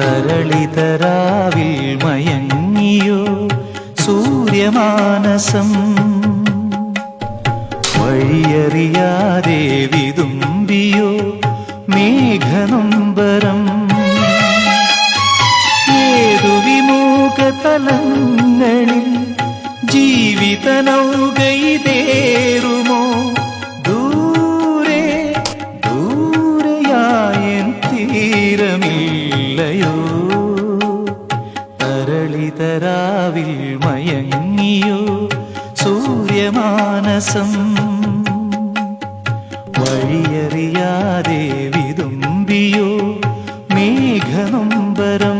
തരളിതരാവിൽ മയങ്ങിയോ സൂര്യമാനസം. വഴിയറിയാതെ വിതുമ്പിയോ മേഘനൊമ്പരം. ഏതു വിമുഖ തലങ്ങളിൽ തീരമില്ലയോ തരളിതരാവിൽ മയങ്ങിയോ? സൂര്യമാനസം വഴിയറിയാതെ വിതുമ്പിയോ? മേഘനൊമ്പരം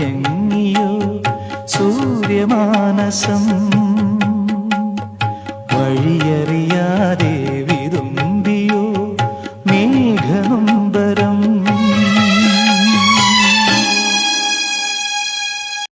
മയങ്ങിയോ സൂര്യമാനസം വഴിയറിയാതെ